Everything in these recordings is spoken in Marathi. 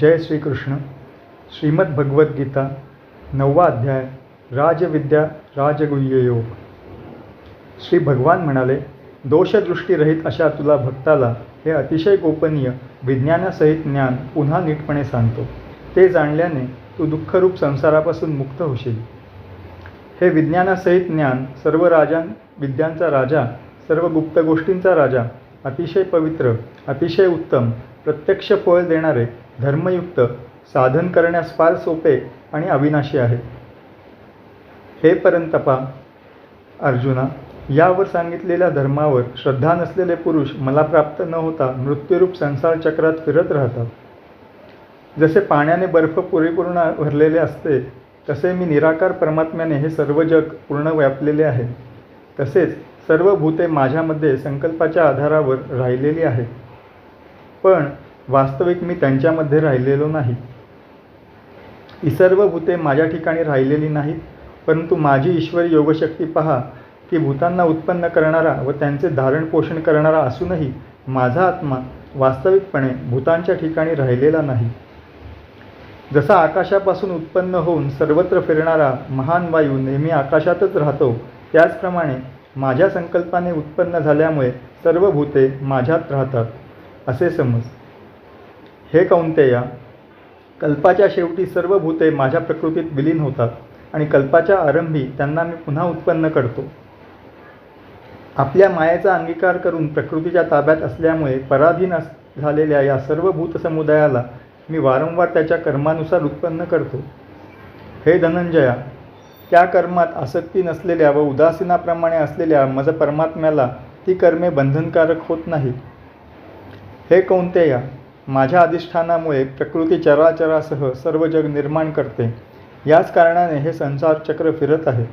जय श्रीकृष्ण. श्रीमद्भगवद्गीता नववा अध्याय राजविद्या राजगुह्ययोग श्री भगवान म्हणाले दोषदृष्टीरहित अशा तुला भक्ताला हे अतिशय गोपनीय विज्ञानासहित ज्ञान पुन्हा नीटपणे सांगतो. ते जाणल्याने तू दुःखरूप संसारापासून मुक्त होशील. हे विज्ञानासहित ज्ञान सर्व राजां विद्यांचा राजा सर्व गुप्त गोष्टींचा राजा अतिशय पवित्र अतिशय उत्तम प्रत्यक्ष फळ देणारे धर्मयुक्त साधन करण्यास फार सोपे आणि अविनाशी आहे. हे परंतपा अर्जुना यावर सांगितलेल्या धर्मावर श्रद्धा नसलेले पुरुष मला प्राप्त न होता मृत्यूरूप संसार चक्रात फिरत राहतात. जसे पाण्याने बर्फ पुरेपूर्ण भरलेले असते तसे मी निराकार परमात्म्याने हे सर्व जग पूर्ण व्यापलेले आहे. तसेच सर्व भूते माझ्यामध्ये संकल्पाच्या आधारावर राहिलेली आहेत. पण वास्तविक मी त्यांच्यामध्ये राहिलेलो नाही. ही सर्व भूते माझ्या ठिकाणी राहिलेली नाहीत परंतु माझी ईश्वरी योगशक्ती पहा की भूतांना उत्पन्न करणारा व त्यांचे धारण पोषण करणारा असूनही माझा आत्मा वास्तविकपणे भूतांच्या ठिकाणी राहिलेला नाही. जसा आकाशापासून उत्पन्न होऊन सर्वत्र फिरणारा महान वायू नेहमी आकाशातच राहतो त्याचप्रमाणे माझ्या संकल्पाने उत्पन्न झाल्यामुळे सर्व भूते माझ्यात राहतात असे समज. हे कौंतेया कल्पाच्या शेवटी सर्व भूते माझ्या प्रकृतीत विलीन होतात आणि कल्पाच्या आरंभी त्यांना मी पुन्हा उत्पन्न करतो. आपल्या मायेचा अंगीकार करून प्रकृतीच्या ताब्यात असल्यामुळे पराधीन अस झालेल्या या सर्व भूतसमुदायाला मी वारंवार त्याच्या कर्मानुसार उत्पन्न करतो. हे धनंजया त्या कर्मात आसक्ती नसलेल्या व उदासीनाप्रमाणे असलेल्या मज परमात्म्याला ती कर्मे बंधनकारक होत नाहीत. हे कौंतेया माझ्या अधिष्ठानामुळे प्रकृती चराचरासह सर्व जग निर्माण करते. याच कारणाने हे संसार चक्र फिरत आहे.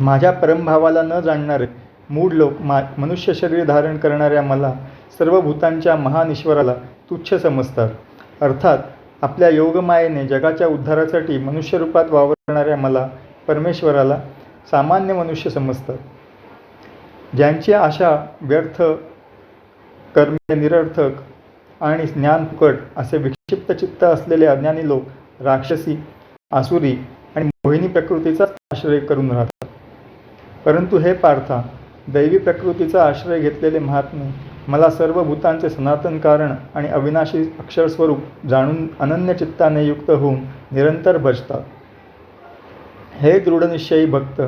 माझ्या परमभावाला न जाणणारे मूळ लोक मा मनुष्य शरीर धारण करणाऱ्या मला सर्व भूतांच्या महान ईश्वराला तुच्छ समजतात. अर्थात आपल्या योगमायेने जगाच्या उद्धारासाठी मनुष्यरूपात वावरणाऱ्या मला परमेश्वराला सामान्य मनुष्य समजतात. ज्यांची आशा व्यर्थ कर्मे निरर्थक आणि ज्ञान फुकट असे विक्षिप्त चित्त असलेले अज्ञानी लोक राक्षसी आसुरी आणि मोहिनी प्रकृतीचा आश्रय करून राहतात. परंतु हे पार्था दैवी प्रकृतीचा आश्रय घेतलेले महात्मे मला सर्व भूतांचे सनातन कारण आणि अविनाशी अक्षरस्वरूप जाणून अनन्य चित्ताने युक्त होऊन निरंतर भजतात. हे दृढनिश्चयी भक्त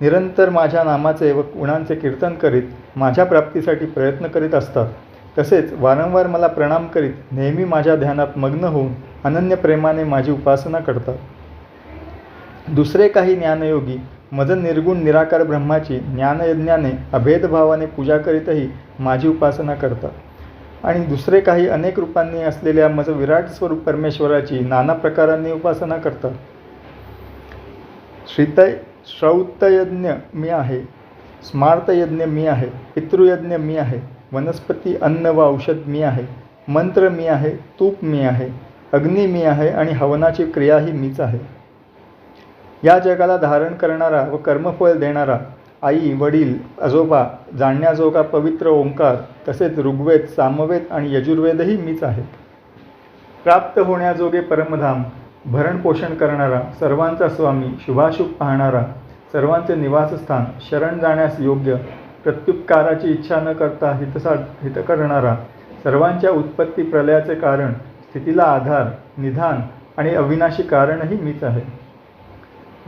निरंतर माझ्या नामाचे व गुणांचे कीर्तन करीत माझ्या प्राप्तीसाठी प्रयत्न करीत असतात. तसेच वारंवार मला प्रणाम करीत नेहमी माझ्या ध्यानात मग्न होऊन अनन्य प्रेमाने माझी उपासना करतात. दुसरे काही ज्ञानयोगी मज निर्गुण निराकार ब्रह्माची ज्ञानयज्ञाने अभेदभावाने पूजा करीतही माझी उपासना करतात. आणि दुसरे काही अनेक रूपांनी असलेल्या मज विराट स्वरूप परमेश्वराची नाना प्रकारांनी उपासना करतात. श्रीतय श्रौतयज्ञ मी आहे. स्मार्तयज्ञ मी आहे. पितृयज्ञ मी आहे. वनस्पती अन्न व औषध मी आहे. मंत्र मी आहे तूप मी आहे अग्नी मी आहे आणि हवनाची क्रियाही मीच आहे. या जगाला धारण करणारा व कर्मफळ देणारा आई वडील आजोबा जाणण्याजोगा पवित्र ओंकार तसेच ऋग्वेद सामवेद आणि यजुर्वेदही मीच आहे. प्राप्त होण्याजोगे परमधाम भरणपोषण करणारा सर्वांचा स्वामी शुभाशुभ पाहणारा सर्वांचे निवासस्थान शरण जाण्यास योग्य प्रत्युपकाराची इच्छा न करता हितसा हित करणारा सर्वांच्या उत्पत्ती प्रलयाचे कारण स्थितीला आधार निधान आणि अविनाशी कारणही मीच आहे.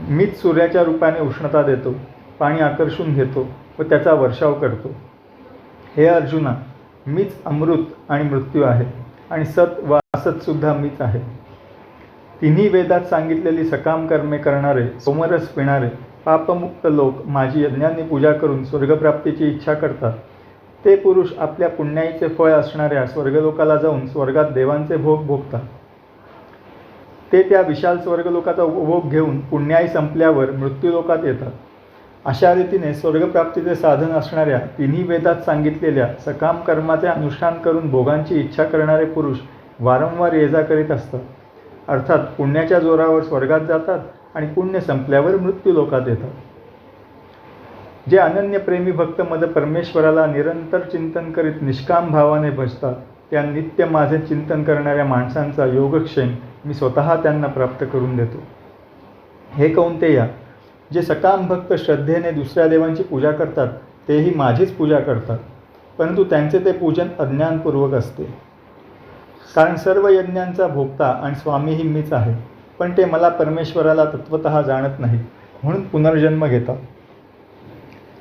मीच सूर्याच्या रूपाने उष्णता देतो पाणी आकर्षून घेतो व त्याचा वर्षाव करतो. हे अर्जुना मीच अमृत आणि मृत्यू आहे आणि सत व असतसुद्धा मीच आहे. तिन्ही वेदात सांगितलेली सकाम कर्मे करणारे सोमरस पिणारे पापमुक्त लोक माझी यज्ञांनी पूजा करून स्वर्गप्राप्तीची इच्छा करतात. ते पुरुष आपल्या पुण्याईचे फळ असणाऱ्या स्वर्गलोकाला जाऊन स्वर्गात देवांचे भोग भोगतात. ते त्या विशाल स्वर्गलोकाचा उपभोग घेऊन पुण्याई संपल्यावर मृत्यूलोकात येतात. अशा रीतीने स्वर्गप्राप्तीचे साधन असणाऱ्या तिन्ही वेदात सांगितलेल्या सकाम कर्माचे अनुष्ठान करून भोगांची इच्छा करणारे पुरुष वारंवार ये जा करीत असतात. अर्थात पुण्याच्या जोरावर स्वर्गात जातात आणि पुण्य संपल्यावर मृत्यूलोकात येतात. जे अनन्य प्रेमी भक्त मद परमेश्वराला निरंतर चिंतन करीत निष्काम भावाने भजतात त्या नित्य माझे चिंतन करणाऱ्या माणसांचा योगक्षेम मी स्वतः त्यांना प्राप्त करून देतो. हे कौंतेया जे सकाम भक्त श्रद्धेने दुसऱ्या देवांची पूजा करतात तेही माझीच पूजा करतात परंतु त्यांचे ते पूजन अज्ञानपूर्वक असते. कारण सर्व यज्ञांचा भोगता आणि स्वामीही मीच आहे. पण ते मला परमेश्वराला तत्वत जाणत नाहीत म्हणून पुनर्जन्म घेतात.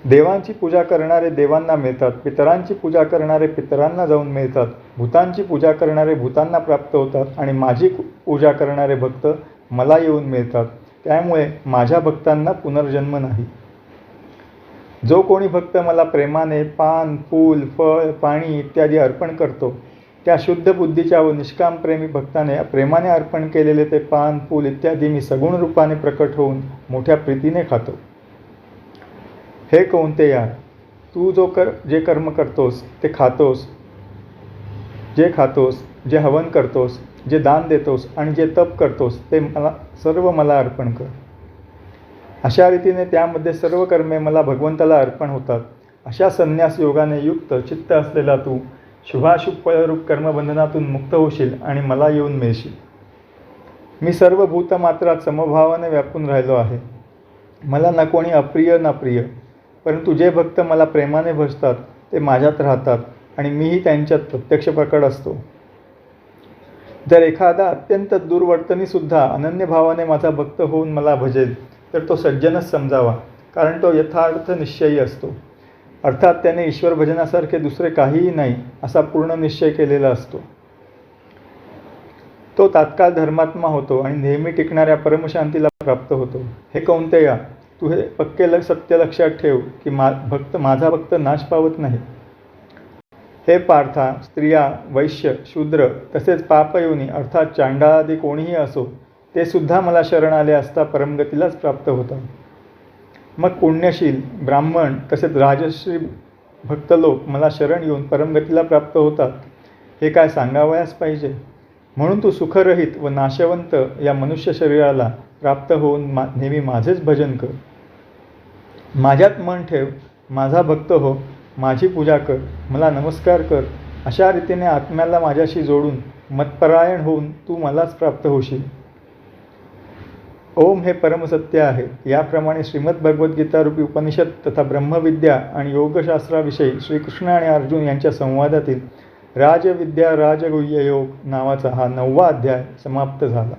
देवांची पूजा करणारे देवांना मिळतात पितरांची पूजा करणारे पितरांना जाऊन मिळतात भूतांची पूजा करणारे भूतांना प्राप्त होतात आणि माझी पूजा करणारे भक्त मला येऊन मिळतात. त्यामुळे माझ्या भक्तांना पुनर्जन्म नाही. जो कोणी भक्त मला प्रेमाने पान फूल फळ पाणी इत्यादी अर्पण करतो त्या शुद्ध बुद्धीच्या व निष्काम प्रेमी भक्ताने प्रेमाने अर्पण केलेले ते पान फूल इत्यादी मी सगुण रूपाने प्रकट होऊन मोठ्या प्रीतीने खातो. हे कोणते यार? तू जो कर जे कर्म करतोस ते खातोस. जे खातोस जे हवन करतोस जे दान देतोस आणि जे तप करतोस ते मला सर्व मला अर्पण कर. अशा रीतीने त्यामध्ये सर्व कर्मे मला भगवंताला अर्पण होतात. अशा संन्यास योगाने युक्त चित्त असलेला तू शुभाशुभ फळरूप कर्मबंधनातून मुक्त होशील आणि मला येऊन मिळशील. मी सर्व भूतमात्रात समभावाने व्यापून राहिलो आहे. मला ना कोणी अप्रिय ना प्रिय परंतु जे भक्त मला प्रेमाने भजतात ते माझ्यात राहतात आणि मीही त्यांच्यात प्रत्यक्ष प्रकट असतो. जर एखादा अत्यंत दुर्वर्तनीसुद्धा अनन्य भावाने माझा भक्त होऊन मला भजेल तर तो सज्जनच समजावा कारण तो यथार्थ निश्चयी असतो. अर्थात त्याने ईश्वर भजनासारखे दुसरे काहीही नाही असा पूर्ण निश्चय केलेला असतो. तो तात्काळ धर्मात्मा होतो आणि नेहमी टिकणाऱ्या परमशांतीला प्राप्त होतो. हे कोणत्या तू हे पक्के लग सत्य लक्षात ठेव की मा भक्त माझा भक्त नाश पावत नाही. हे पार्था स्त्रिया वैश्य शूद्र तसेच पापयोनी अर्थात चांडाळादी कोणीही असो ते सुद्धा मला शरण आले असता परमगतीलाच प्राप्त होतात मग पुण्यशील ब्राह्मण तसेच राजश्री भक्त लोक मला शरण येऊन परमगतीला प्राप्त होतात. हे काय सांगावयास पाहिजे? म्हणून तू सुखरहित व नाशवंत या मनुष्य शरीराला प्राप्त होऊन मा नेहमी माझेच भजन कर. माझ्यात मन ठेव माझा भक्त हो माझी पूजा कर मला नमस्कार कर अशा रीतीने आत्म्याला माझ्याशी जोडून मतपरायण होऊन तू मलाच प्राप्त होशील. ओम हे परमसत्य आहे. याप्रमाणे श्रीमद भगवद्गीता रूपी उपनिषद तथा ब्रह्मविद्या आणि योगशास्त्राविषयी श्रीकृष्ण आणि अर्जुन यांच्या संवादातील राजविद्या राजगुह्य योग नावाचा हा नववा अध्याय समाप्त झाला.